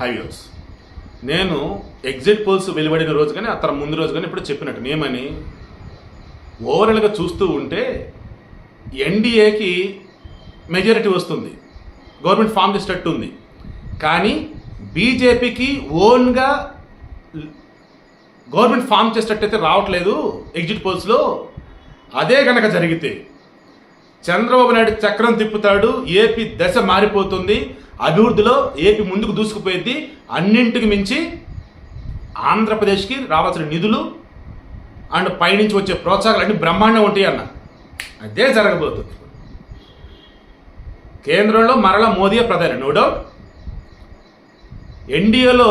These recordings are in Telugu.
హైవేస్ నేను ఎగ్జిట్ పోల్స్ వెలువడిన రోజు కానీ అతను ముందు రోజు కానీ ఇప్పుడు చెప్పినట్టు నేమని ఓవరాల్గా చూస్తూ ఉంటే ఎన్డీఏకి మెజారిటీ వస్తుంది. గవర్నమెంట్ ఫామ్ చేసేటట్టు ఉంది. కానీ బీజేపీకి ఓన్గా గవర్నమెంట్ ఫామ్ చేసేటట్టయితే రావట్లేదు ఎగ్జిట్ పోల్స్లో. అదే కనుక జరిగితే చంద్రబాబు నాయుడు చక్రం తిప్పుతాడు ఏపీ దశ మారిపోతుంది అభివృద్ధిలో ఏపీ ముందుకు దూసుకుపోయింది అన్నింటికి మించి ఆంధ్రప్రదేశ్కి రావాల్సిన నిధులు అండ్ పైనుంచి వచ్చే ప్రోత్సాహాలు అన్ని బ్రహ్మాండం ఉంటాయి అన్న. అదే జరగబోతుంది. కేంద్రంలో మరలా మోదీయే ప్రధాని నో డౌట్. ఎన్డీఏలో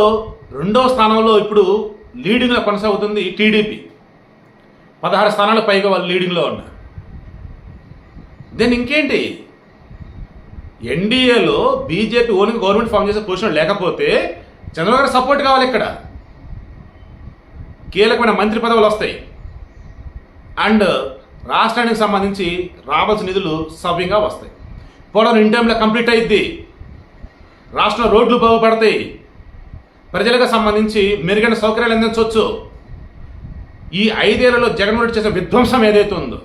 రెండో స్థానంలో ఇప్పుడు లీడింగ్లో కొనసాగుతుంది టీడీపీ. పదహారు స్థానాల పైగా వాళ్ళు లీడింగ్లో ఉన్నారు. దెన్ ఇంకేంటి? ఎన్డీఏలో బీజేపీ ఓన్గా గవర్నమెంట్ ఫామ్ చేసే పొజిషన్ లేకపోతే చంద్రబాబు గారు సపోర్ట్ కావాలి ఇక్కడ. కీలకమైన మంత్రి పదవులు వస్తాయి. అండ్ రాష్ట్రానికి సంబంధించి రావాల్సిన నిధులు సవ్యంగా వస్తాయి. పోవడం ఇన్ టైంలో కంప్లీట్ అయింది రాష్ట్రంలో రోడ్లు బాగుపడతాయి. ప్రజలకు సంబంధించి మెరుగైన సౌకర్యాలు అందించవచ్చు. ఈ ఐదేళ్ళలో జగన్మోహన్ చేసిన విధ్వంసం ఏదైతే ఉందో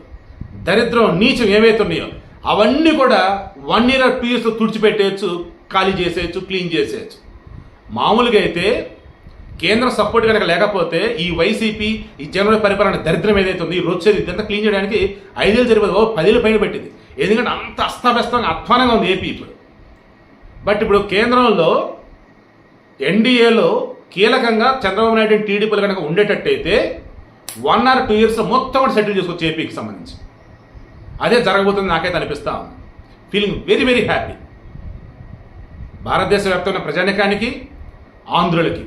దరిద్రం నీచం ఏవైతే ఉన్నాయో అవన్నీ కూడా వన్ ఇయర్ టూ ఇయర్స్ తుడిచిపెట్టేయచ్చు ఖాళీ చేసేయచ్చు క్లీన్ చేసేయచ్చు. మామూలుగా అయితే కేంద్ర సపోర్ట్ కనుక లేకపోతే ఈ వైసీపీ ఈ జనరల్ పరిపాలన దరిద్రం ఏదైతే ఉంది ఈ వచ్చేది ఇదంతా క్లీన్ చేయడానికి ఐదేళ్ళు జరిపోదు ఓ పదేళ్ళు పైన పెట్టింది. ఎందుకంటే అంత అస్తవ్యస్తంగా అధ్వానంగా ఉంది ఏపీ ఇప్పుడు. బట్ ఇప్పుడు కేంద్రంలో ఎన్డీఏలో కీలకంగా చంద్రబాబు నాయుడు టీడీపీలు కనుక ఉండేటట్టయితే వన్ ఆర్ టూ ఇయర్స్ మొత్తం కూడా సెటిల్ చేసుకోవచ్చు ఏపీకి సంబంధించి. అదే జరగబోతుంది నాకైతే అనిపిస్తా ఉంది. ఫీలింగ్ వెరీ వెరీ హ్యాపీ భారతదేశ వ్యాప్తమైన ప్రజానికానికి ఆంధ్రులకి.